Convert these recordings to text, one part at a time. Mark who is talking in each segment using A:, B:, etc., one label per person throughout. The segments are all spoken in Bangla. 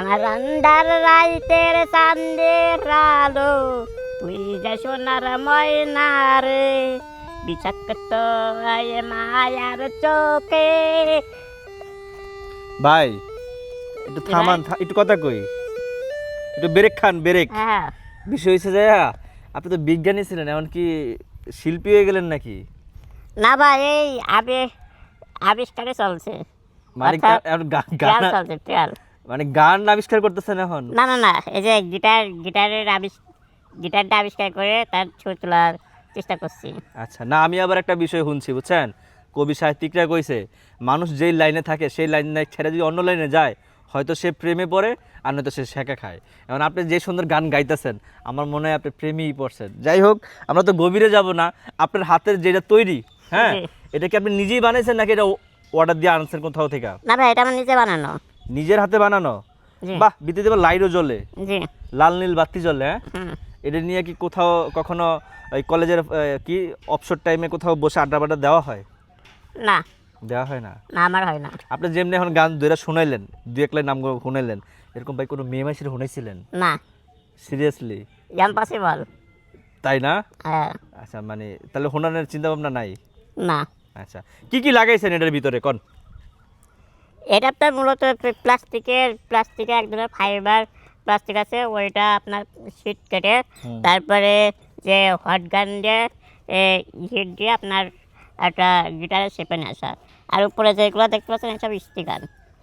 A: আমার আন্ধার রাইতের চান্দের আলো তুই যে সোনার ময়না রে বিষাক্ত মায়ার চোখে।
B: ভাই একটু থামান একটু কথা কই। একটু ব্রেক খান ব্রেক।
A: হ্যাঁ
B: বিষয় হয়েছে যে আপনি তো বিজ্ঞানী ছিলেন এমন কি শিল্পী হয়ে গেলেন নাকি?
A: না ভাই এই আবে আবিষ্কারে চলছে।
B: মানে গান
A: চলছে
B: মানে গান আবিষ্কার করতেছেন এখন?
A: না না না এই যে গিটার গিটারের আবিষ্কার গিটারটা আবিষ্কার করে তার ছবি তোলার চেষ্টা করছি।
B: আচ্ছা না আমি আবার একটা বিষয় শুনছি বুঝছেন? কবি সাহিত্যিকরা কইছে মানুষ যেই লাইনে থাকে সেই লাইনে ছেড়ে যদি অন্য লাইনে যায় হয়তো সে প্রেমে পড়ে আর নয়তো সে শেখা খায়। এখন আপনি যে সুন্দর গান গাইতেছেন আমার মনে হয় আপনি প্রেমেই পড়ছেন। যাই হোক আমরা তো গভীরে যাব না আপনার হাতের যেটা তৈরি হ্যাঁ? এটা কি আপনি নিজেই বানাইছেন নাকি এটা অর্ডার দিয়ে আনছেন কোথাও থেকে?
A: না ভাই এটা আমার নিজে বানানো।
B: নিজের হাতে বানানো? বাহ বিদ্যুৎ এবার লাইটও জ্বলে। লাল নীল বাতি জ্বলে হ্যাঁ? এটা নিয়ে কি কোথাও কখনো ওই কলেজের কি অবসর টাইমে কোথাও বসে আড্ডা বাড্ডা দেওয়া হয়?
A: না।
B: দেওয়া হয় না?
A: না আমার হয় না।
B: আপনি যেমনি এখন গান দুইটা শুনাইলেন দুই এক লাইন নাম শুনাইলেন এরকম ভাই কোনো মেয়ে মাসির শুনাইছিলেন?
A: না।
B: সিরিয়াসলি
A: ইম্পসিবল
B: তাই না?
A: হ্যাঁ।
B: আচ্ছা মানে তাহলে শোনানোর চিন্তা ভাবনা নাই?
A: না।
B: আচ্ছা কি কি লাগাইছেন এটার ভিতরে? কোন।
A: আপনার মূলত প্লাস্টিকের প্লাস্টিকের এক ধরনের ফাইবার প্লাস্টিক আছে ওইটা আপনার শীট কেটে তারপরে যে হট গান দিয়ে হিট দিয়ে আপনার একটা গিটারের শেপে আসা আর উপরে যেগুলো দেখতে পাচ্ছেন এসব স্টিকার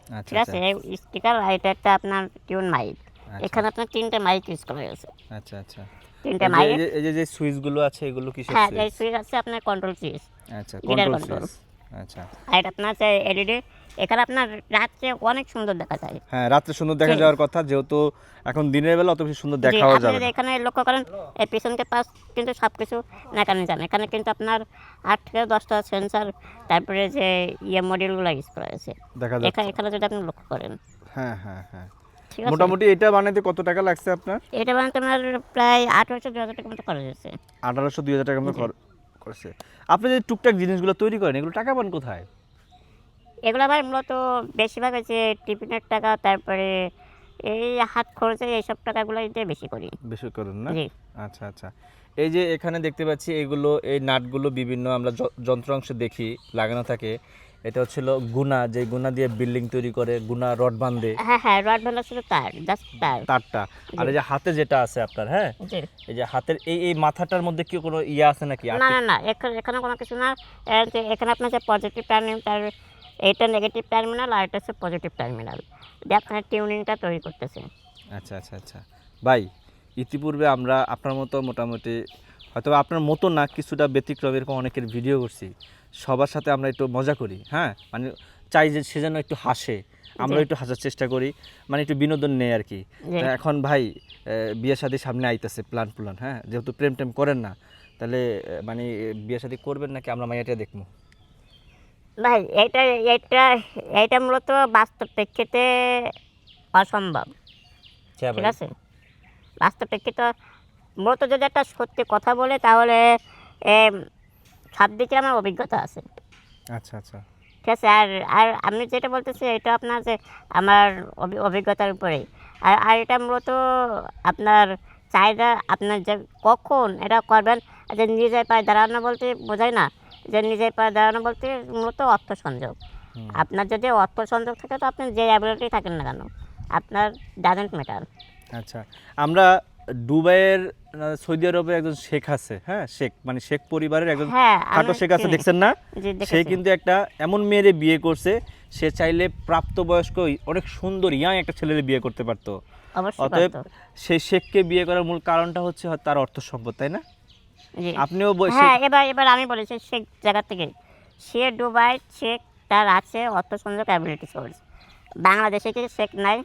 B: আচ্ছা
A: ঠিক আছে এই স্টিকার আর এটা একটা আপনার টিউন মাইক এখানে আপনার তিনটে মাইক ইউজ করা হয়েছে।
B: আচ্ছা আচ্ছা।
A: তিনটে মাইক
B: এই যে- যে যে সুইচগুলো আছে এগুলো কিসের
A: হ্যাঁ এই
B: সুইচ
A: সুইচ আছে আপনার কন্ট্রোল সুইচ
B: আচ্ছা কন্ট্রোল সুইচ আচ্ছা।
A: আর এটা আপনার এলইডি এখানে আপনার রাত্রে অনেক সুন্দর দেখা যায়।
B: হ্যাঁ রাত্রে সুন্দর দেখা যাওয়ার কথা যেহেতু এখন দিনের বেলা অত বেশি সুন্দর দেখাও যাবে না।
A: এখানে লক্ষ্য করেন এই পিছনকে পাশ কিন্তু সব কিছু নাকানি যান এখানে কিন্তু আপনার আট থেকে দশটা সেন্সার তারপরে যে ইয়ে মডিউলগুলো ইউজ করা হয়েছে।
B: দেখা যাচ্ছে।
A: এখানে যদি আপনি লক্ষ্য করেন।
B: হ্যাঁ হ্যাঁ হ্যাঁ। মোটামুটি এটা বানাইতে কত টাকা লাগছে আপনার?
A: এটা বানাতে আমার প্রায় আঠারোশো দু হাজার টাকা মতো খরচ হয়েছে।
B: আঠারোশো দুই হাজার টাকা মতো খর- করেছে। আপনি যে টুকটাক জিনিসগুলো তৈরি করেন এগুলো টাকা পান কোথায়?
A: এগুলো আবার মূলত বেশিরভাগ হচ্ছে টিফিনের টাকা তারপরে এই হাত খরচে এইসব টাকাগুলো দিয়ে বেশি করি।
B: বেশি করেন না? আচ্ছা আচ্ছা। এই যে এখানে দেখতে পাচ্ছি এগুলো এই নাটগুলো বিভিন্ন আমরা যন্ত্রাংশ দেখি লাগানো থাকে। এটা হচ্ছিল গুনা যে গুনা দিয়ে বিল্ডিং তৈরি করে গুনা রড বাঁধে।
A: হ্যাঁ হ্যাঁ রড ভালো শুধু তার জাস্ট তার।
B: তারটা। আর এই যে হাতে যেটা আছে আপনার হ্যাঁ? এই যে হাতের এই এই মাথাটার মধ্যে কি কোনো ইয়ে আছে নাকি?
A: না না না এখানে এখানে কোনো কিছু না। এখানে আপনার যে পজিটিভ টার্মিনাল তার এইটা নেগেটিভ টার্মিনাল আর এটা হচ্ছে পজিটিভ টার্মিনাল দিয়ে আপনার টিউনিংটা তৈরি করতেছে।
B: আচ্ছা আচ্ছা আচ্ছা। ভাই ইতিপূর্বে আমরা আপনার মতো মোটামুটি হয়তো আপনার মতো না কিছুটা ব্যতিক্রম এরকম অনেকের ভিডিও করছি। সবার সাথে আমরা একটু মজা করি হ্যাঁ? মানে চাই যে সে যেন একটু হাসে আমরা একটু হাসার চেষ্টা করি মানে একটু বিনোদন নেই আর কি। এখন ভাই বিয়ে শাদী সামনে আইতেছে প্ল্যান প্ল্যান হ্যাঁ? যেহেতু প্রেম টেম করেন না তাহলে মানে বিয়ে শাদী করবেন নাকি আমরা মাইয়াটা দেখব
A: ভাই এটা এটা এটা মূলত বাস্তব প্রেক্ষিতে অসম্ভব। ঠিক আছে? বাস্তব প্রেক্ষিতে মূলত যদি একটা সত্যি কথা বলে তাহলে এম, সব দিকে আমার অভিজ্ঞতা আছে।
B: আচ্ছা আচ্ছা।
A: ঠিক আছে আর আর আমি যেটা বলতেছি এটা আপনার যে আমার অভি- অভিজ্ঞতার উপরেই। আর আর এটা মূলত আপনার চাহিদা আপনার যে কখন এটা করবেন যে নিজের পায়ে দাঁড়ানো বলতে বোঝায় না যে নিজের পায়ে দাঁড়ানো বলতে মূলত অর্থ সংযোগ আপনার যদি অর্থ সংযোগ থাকে তো আপনি যে অ্যাবিলিটি থাকেন না কেন আপনার ডাজেন্ট ম্যাটার
B: আচ্ছা আমরা দুবাইয়ের সৌদি আরবে একজন শেখ আছে হ্যাঁ? শেখ মানে শেখ পরিবারের একজন
A: হ্যাঁ
B: খাটো শেখ আছে দেখছেন না? সে কিন্তু একটা এমন মেয়েরে বিয়ে করছে সে চাইলে প্রাপ্তবয়স্ক অনেক সুন্দর ইয়াং একটা ছেলের বিয়ে করতে পারতো। অতএব সেই শেখকে বিয়ে করার মূল কারণটা হচ্ছে তার অর্থ সম্পদ তাই না? আপনিও
A: হ্যাঁ এবার এবার আমি বলেছি সে জায়গা থেকে সে দুবাই শেখ তার আছে অর্থ সংযোগ অ্যাবিলিটি বাংলাদেশে কি শেখ নাই?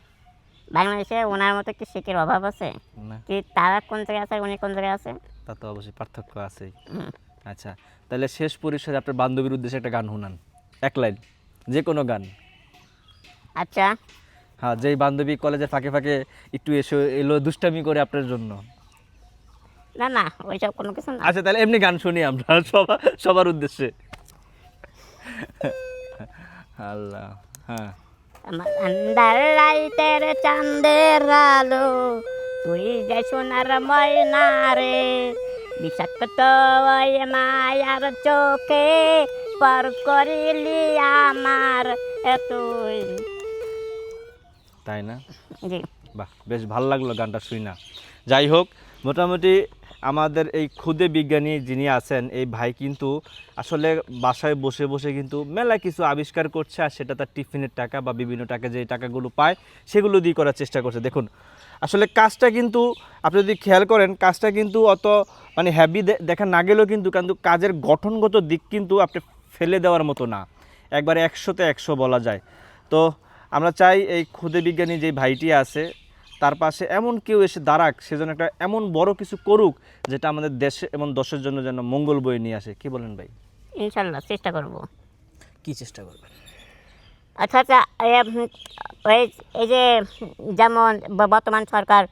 A: বাংলাদেশে ওনার মতো কি শেখের অভাব আছে? কি তারা কোন জায়গায় আছে উনি কোন জায়গায় আছে?
B: তা তো অবশ্যই পার্থক্য
A: হুম।
B: আচ্ছা তাহলে শেষ পরিসরে আপনার বান্ধবীর উদ্দেশ্যে একটা গান শুনান। এক লাইন যে কোনো গান।
A: আচ্ছা।
B: হ্যাঁ যেই বান্ধবী কলেজের ফাঁকে ফাঁকে একটু এসে এলো দুষ্টামি করে আপনার জন্য।
A: না না ওইসব কোনো কিছু না।
B: আচ্ছা তাহলে এমনি গান শুনি আমরা সবার সবার উদ্দেশ্যে। আল্লাহ হ্যাঁ।
A: আমার আন্দার রাইতের চাঁদের আলো। তুই যে সোনার ময়না রে বিষাক্ত ওই মায়ার চোখে পর করিলি আমার তুই।
B: তাই না?
A: জি।
B: বাহ বেশ ভালো লাগল গানটা শুই না যাই হোক মোটামুটি আমাদের এই ক্ষুদে বিজ্ঞানী যিনি আছেন, এই ভাই কিন্তু আসলে বাসায় বসে বসে কিন্তু মেলা কিছু আবিষ্কার করছে আর সেটা তার টিফিনের টাকা বা বিভিন্ন টাকা যে টাকাগুলো পায় সেগুলো দিয়ে করার চেষ্টা করছে। দেখুন, আসলে কাজটা কিন্তু আপনি যদি খেয়াল করেন, কাজটা কিন্তু অত মানে হ্যাভি দেখা না গেলেও কিন্তু কিন্তু কাজের গঠনগত দিক কিন্তু আপনি ফেলে দেওয়ার মতো না। একবারে একশোতে একশো বলা যায়। তো আমরা চাই এই ক্ষুদে বিজ্ঞানী যে ভাইটি আছে তার পাশে এমন কেউ এসে দাঁড়াক সেজন্য একটা এমন বড় কিছু করুক যেটা আমাদের দেশে এবং দশের জন্য যেন মঙ্গল বয়ে নিয়ে আসে। কি বলেন ভাই?
A: ইনশাল্লাহ চেষ্টা করব।
C: কি চেষ্টা করবেন?
A: আচ্ছা আচ্ছা এই যে যেমন বর্তমান সরকার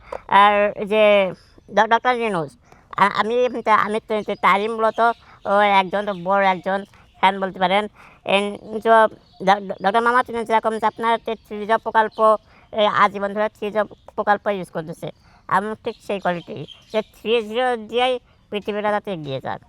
A: আর যে ডক্টর জিনুস আমি আমি তো তো তারই মূলত ও একজন বড় একজন ফ্যান বলতে পারেন। ডক্টর মামা তিনি যেরকম যে আপনার প্রকল্প আজীবন ধরে থ্রি জিরো প্রকল্প ইউজ করতেছে। আমি ঠিক সেই কোয়ালিটি যে থ্রি জিরো দিয়েই পৃথিবীটা যাতে এগিয়ে যাক।